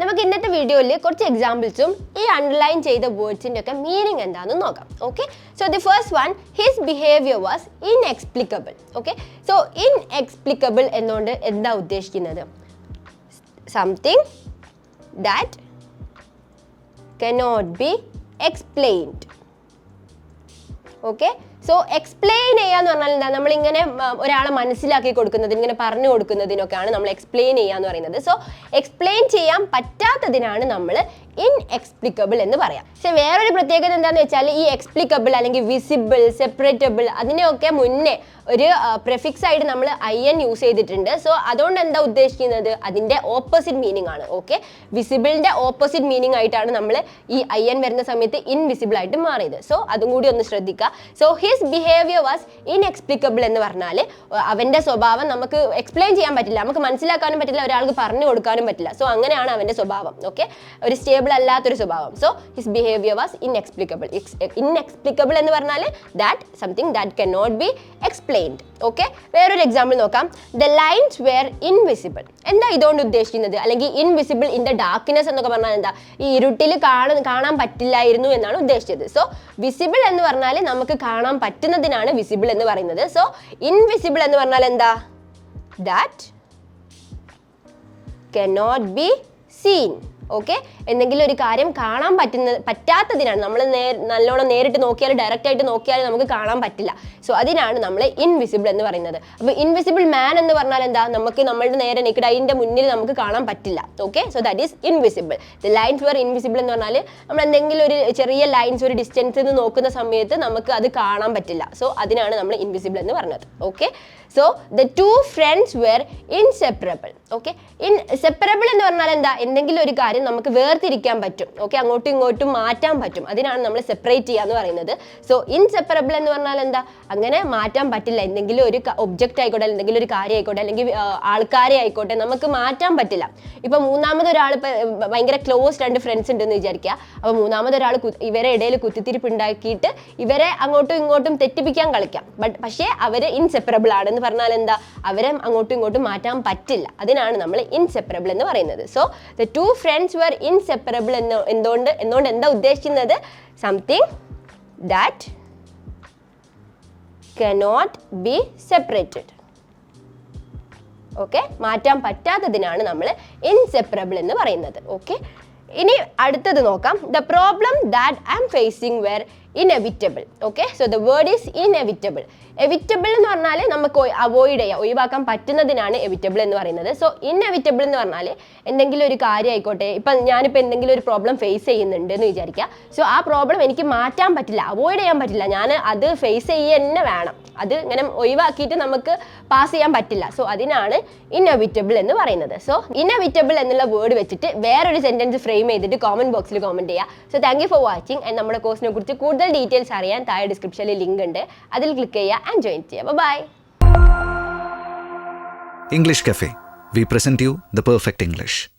നമുക്ക് ഇന്നത്തെ വീഡിയോയിൽ കുറച്ച് എക്സാമ്പിൾസും ഈ അണ്ടർലൈൻ ചെയ്ത വേർഡ്സിന്റെ ഒക്കെ മീനിങ് എന്താണെന്ന് നോക്കാം. Okay so the first one his behaviour was inexplicable okay so inexplicable എന്നുകൊണ്ട് എന്താ ഉദ്ദേശിക്കുന്നത്? Something that cannot be explained okay so explain ചെയ്യാന്ന് പറഞ്ഞാൽ എന്താ? നമ്മളിങ്ങനെ ഒരാളെ മനസ്സിലാക്കി കൊടുക്കുന്നതിന് ഇങ്ങനെ പറഞ്ഞു കൊടുക്കുന്നതിനൊക്കെയാണ് നമ്മൾ എക്സ്പ്ലെയിൻ ചെയ്യാന്ന് പറയുന്നത്. സോ എക്സ്പ്ലെയിൻ ചെയ്യാൻ പറ്റാത്തതിനാണ് നമ്മൾ ഇൻഎക്സ്പ്ലിക്കബിൾ എന്ന് പറയാം. പക്ഷെ വേറൊരു പ്രത്യേകത എന്താണെന്ന് വെച്ചാൽ ഈ എക്സ്പ്ലിക്കബിൾ അല്ലെങ്കിൽ വിസിബിൾ സെപ്പറേറ്റബിൾ അതിനെയൊക്കെ മുന്നേ ഒരു പ്രിഫിക്സ് ആയിട്ട് നമ്മൾ ഐ എൻ യൂസ് ചെയ്തിട്ടുണ്ട്. സോ അതുകൊണ്ട് എന്താ ഉദ്ദേശിക്കുന്നത്? അതിന്റെ ഓപ്പോസിറ്റ് മീനിങ് ആണ് ഓക്കെ വിസിബിളിന്റെ ഓപ്പോസിറ്റ് മീനിങ് ആയിട്ടാണ് നമ്മൾ ഈ ഐ എൻ വരുന്ന സമയത്ത് ഇൻവിസിബിൾ ആയിട്ട് മാറിയത്. സോ അതും കൂടി ഒന്ന് ശ്രദ്ധിക്കുക so his behaviour was inexplicable എന്ന് പറഞ്ഞാൽ അവന്റെ സ്വഭാവം നമുക്ക് എക്സ്പ്ലെയിൻ ചെയ്യാൻ പറ്റില്ല. നമുക്ക് മനസ്സിലാക്കാനും പറ്റില്ല. ഒരാൾക്ക് പറഞ്ഞു കൊടുക്കാനും പറ്റില്ല. സോ അങ്ങനെയാണ് അവന്റെ സ്വഭാവം. ഓക്കെ ഒരു സ്റ്റേബിൾ അല്ലാത്തൊരു സ്വഭാവം. So his behaviour was inexplicable inexplicable എന്ന് പറഞ്ഞാൽ that something that can not be explained okay വേറൊരു എക്സാമ്പിൾ നോക്കാം. ദ ലൈൻസ് വെയർ ഇൻവിസിബിൾ എന്താ ഇതുകൊണ്ട് ഉദ്ദേശിക്കുന്നത്? അല്ലെങ്കിൽ ഇൻവിസിബിൾ ഇൻ ദ ഡാർക്ക്നെസ് എന്നൊക്കെ പറഞ്ഞാൽ എന്താ? ഈ ഇരുട്ടിൽ കാണാൻ കാണാൻ പറ്റില്ലായിരുന്നു എന്നാണ് ഉദ്ദേശിച്ചത്. സോ വിസിബിൾ എന്ന് പറഞ്ഞാൽ നമുക്ക് കാണാൻ പറ്റുന്നതിനാണ് വിസിബിൾ എന്ന് പറയുന്നത്. സോ ഇൻവിസിബിൾ എന്ന് പറഞ്ഞാൽ എന്താ? That cannot be seen okay? എന്തെങ്കിലും ഒരു കാര്യം കാണാൻ പറ്റുന്ന പറ്റാത്തതിനാണ്. നമ്മൾ നേ നല്ലോണം നേരിട്ട് നോക്കിയാൽ ഡയറക്റ്റ് ആയിട്ട് നോക്കിയാൽ നമുക്ക് കാണാൻ പറ്റില്ല. സോ അതിനാണ് നമ്മൾ ഇൻവിസിബിൾ എന്ന് പറയുന്നത്. അപ്പോൾ ഇൻവിസിബിൾ മാൻ എന്ന് പറഞ്ഞാൽ എന്താ? നമുക്ക് നമ്മളുടെ നേരെ നിൽക്കട അതിന്റെ മുന്നിൽ നമുക്ക് കാണാൻ പറ്റില്ല. Okay so that is invisible the lines were invisible എന്ന് പറഞ്ഞാൽ നമ്മൾ എന്തെങ്കിലും ഒരു ചെറിയ ലൈൻസ് ഒരു ഡിസ്റ്റൻസിൽ നിന്ന് നോക്കുന്ന സമയത്ത് നമുക്ക് അത് കാണാൻ പറ്റില്ല. സോ അതിനാണ് നമ്മൾ ഇൻവിസിബിൾ എന്ന് പറഞ്ഞത്. Okay so the two friends were inseparable okay inseparable എന്ന് പറഞ്ഞാൽ എന്താ? എന്തെങ്കിലും ഒരു കാര്യം നമുക്ക് വേർതിരിക്കാൻ പറ്റും. ഓക്കെ അങ്ങോട്ടും ഇങ്ങോട്ടും മാറ്റാൻ പറ്റും. അതിനാണ് നമ്മൾ സെപ്പറേറ്റ് ചെയ്യുക എന്ന് പറയുന്നത്. സോ ഇൻസെപ്പറബിൾ എന്ന് പറഞ്ഞാൽ എന്താ? അങ്ങനെ മാറ്റാൻ പറ്റില്ല. എന്തെങ്കിലും ഒരു ഒബ്ജക്റ്റ് ആയിക്കോട്ടെ എന്തെങ്കിലും ഒരു കാര്യം ആയിക്കോട്ടെ അല്ലെങ്കിൽ ആൾക്കാരെ ആയിക്കോട്ടെ നമുക്ക് മാറ്റാൻ പറ്റില്ല. ഇപ്പൊ മൂന്നാമത് ഒരാൾ ഭയങ്കര ക്ലോസ് രണ്ട് ഫ്രണ്ട്സ് ഉണ്ടെന്ന് വിചാരിക്കുക. അപ്പൊ മൂന്നാമത് ഒരാൾ ഇവരെ ഇടയിൽ കുത്തിത്തിരിപ്പ് ഉണ്ടാക്കിയിട്ട് ഇവരെ അങ്ങോട്ടും ഇങ്ങോട്ടും തെറ്റിപ്പിക്കാൻ കളിക്കാം. ബട്ട് പക്ഷേ അവർ ഇൻസെപ്പറബിൾ ആണെന്ന് പറഞ്ഞാൽ എന്താ? അവരെ അങ്ങോട്ടും ഇങ്ങോട്ടും മാറ്റാൻ പറ്റില്ല. അതിനാണ് നമ്മൾ ഇൻസെപ്പറബിൾ എന്ന് പറയുന്നത്. So the two friends were inseparable എന്ന് എന്തുകൊണ്ട് എന്തുകൊണ്ട് എന്താ ഉദ്ദേശിക്കുന്നത്? Something that cannot be separated okay മാറ്റാൻ പറ്റാത്തതിനാണ് നമ്മൾ ഇൻസെപ്പറബിൾ എന്ന് പറയുന്നത്. ഓക്കെ ഇനി അടുത്തത് നോക്കാം. The problem that I am facing were inevitable okay so the word is inevitable evitable എന്ന് പറഞ്ഞാൽ നമുക്ക് അവോയ്ഡ് ചെയ്യാം ഒഴിവാക്കാൻ പറ്റുന്നതിനാണ് എവിറ്റബിൾ എന്ന് പറയുന്നത്. സോ ഇനെവിറ്റബിൾ എന്ന് പറഞ്ഞാൽ എന്തെങ്കിലും ഒരു കാര്യം ആയിക്കോട്ടെ ഇപ്പം ഞാനിപ്പോൾ എന്തെങ്കിലും ഒരു പ്രോബ്ലം ഫേസ് ചെയ്യുന്നുണ്ട് എന്ന് വിചാരിക്കുക. സോ ആ പ്രോബ്ലം എനിക്ക് മാറ്റാൻ പറ്റില്ല അവോയ്ഡ് ചെയ്യാൻ പറ്റില്ല. ഞാൻ അത് ഫേസ് ചെയ്യുക തന്നെ വേണം. അത് ഇങ്ങനെ ഒഴിവാക്കിയിട്ട് നമുക്ക് പാസ് ചെയ്യാൻ പറ്റില്ല. സോ അതിനാണ് ഇന്നവിറ്റബിൾ എന്ന് പറയുന്നത്. സോ ഇന്നവിറ്റബിൾ എന്നുള്ള വേർഡ് വെച്ചിട്ട് വേറൊരു സെന്റൻസ് ഫ്രെയിം ചെയ്തിട്ട് കോമന്റ് ബോക്സിൽ കോമന്റ് ചെയ്യുക. So thank you for watching and നമ്മുടെ കോഴ്സിനെ കുറിച്ച് കൂടുതൽ ഡീറ്റെയിൽസ് അറിയാൻ താഴെ ഡിസ്ക്രിപ്ഷനിൽ ലിങ്ക് ഉണ്ട് അതിൽ ക്ലിക്ക് ചെയ്യുക ആൻഡ് ജോയിൻ ചെയ്യുക by English Cafe. We present you the perfect English.